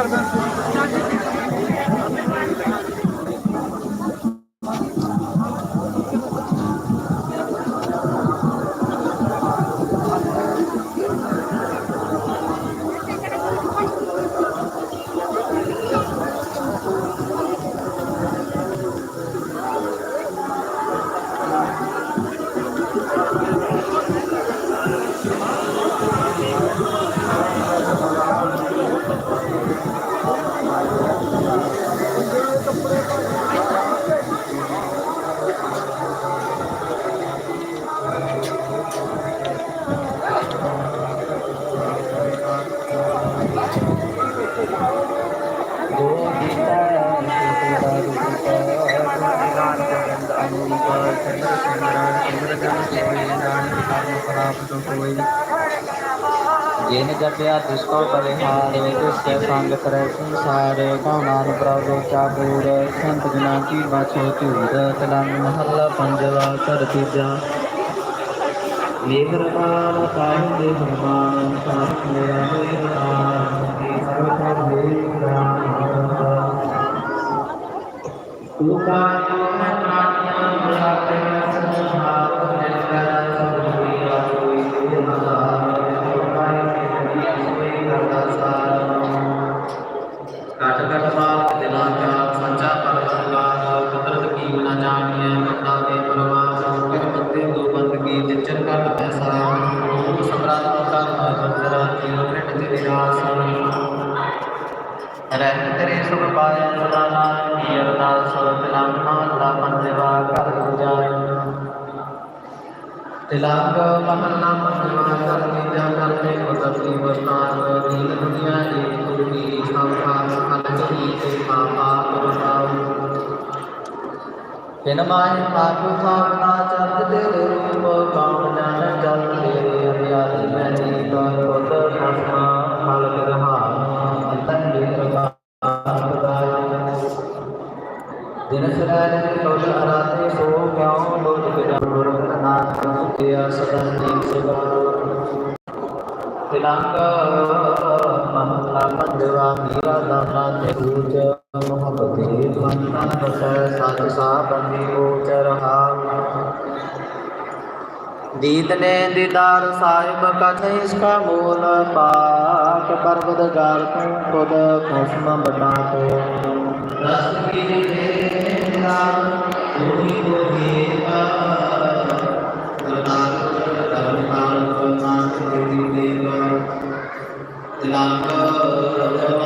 vermez. ਪ੍ਰਾਪਤ ਹੋਈ ਜਿਨ ਜਪਿਆ ਤਿਸ ਕੋ ਬਲਿਹਾਰੇ ਤਿਸ ਕੇ ਸੰਗ ਕਰੈ ਸੰਸਾਰ ਗਾਉਨਾਨ ਪ੍ਰਭੂ ਚਾਬੂਰ ਸੰਤ ਜਨਾ ਕੀ ਬਾਛੋ ਧੂਰ, ਤਲੰਗ ਮਹੱਲਾ ਪੰਜਵਾ ਕਰ ਤੀਜਾ। ਮੇਹਰਬਾਨ ਸਾਹਿਬ ਦੇ ਹਰਮਾਨ ਸਾਹਿਬ ਮੇਰਾ ਮੇਹਰਬਾਨ ਸਰਬ ਕਰ ਮੇਹਰਬਾਨ ਜਾਣੀਐ ਬੰਦਾ ਦੇ ਪਰਵਾਸ ਫਿਰ ਬੰਦੇ ਦੋ ਬੰਦਗੀ ਜਿਚਰ ਕਰ ਪੈਸਾ ਉਹ ਸਮਰਾਤ ਦਾ ਬੰਦਰਾ ਕੀ ਮਿਟ ਤੇ ਨਿਰਾਸ ਰਹਿਤ ਤੇਰੇ ਸੁਖ ਪਾਇਆ ਸਦਾ ਨਾਮ ਕੀ ਅਰਦਾਸ ਤਿਲੰਗ ਮਹੱਲਾ ਪੰਜਵਾ ਕਰ ਗੁਜਾਰ। ਤਿਲੰਗ ਮਹੱਲਾ ਪੰਜਵਾ ਕਰ ਤੀਜਾ ਕਰਤੇ ਕੁਦਰਤੀ ਵਸਤਾਨ ਦੀਨ ਦੁਨੀਆ ਦੀ ਤੁਮੀ ਸੰਸਾਰ ਖਲ ਤੇ ਪਾਪਾ ਬਿਨ ਮਾਹਿ ਮਾਤੁ ਸਾਵਨਾ ਚੰਦ ਤੇਰੇ ਰੂਪ ਕਾਮ ਜਨ ਜਲ ਤੇਰੇ ਅਰਿਆਦੀ ਮੈਂ ਨੀ ਕਰ ਪੁੱਤ ਖਸਮਾ ਫਲ ਵਿਰਹਾਨ ਅੰਤਨ ਨਿਰਗਾ ਦਿਨ ਸਰਾਜ ਦੇ ਲੋਲ ਅਰਾਤੇ ਸੋ ਕਿਉ ਲੋਟ ਬਿਨਾ ਗੁਰਤ ਨਾਥ, ਸੁਖਿਆ ਸਦਾ ਨੀਕ ਸੇਵਾ। ਤਿਲੰਗ ਮਹਲਾ ਪੰਜਵਾ ਮੀਰਾ ਦਾਨਾ ਤੇ ਊਚ ਮੁਹੱਬਤੇ ਬੰਤਾ ਬਸੈ ਸਤ ਸਾਬੰਦੀ ਊਚ ਰਹਾ ਦੀਦ ਨੇ ਦੀਦਾਰ ਸਾਹਿਬ ਕਥ ਇਸਕਾ ਮੂਲ ਪਾਕ ਪਰਵਦਗਾਰ ਤੂੰ ਖੁਦ ਖਸਮ ਬਟਾ ਤੋ ਰਸ ਕੀ ਦੇ ਨਾਮ ਤੂਹੀ ਕੋ ਦੇਵਾ ਮਹਲਾ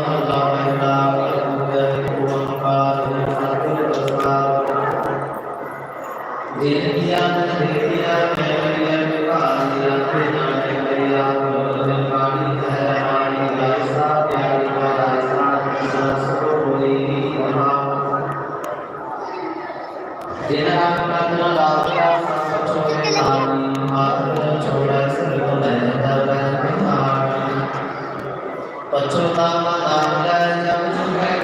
ਪਛੋਤਾ ਨਾਮ ਲੈ ਜਮ ਸੁਖੈ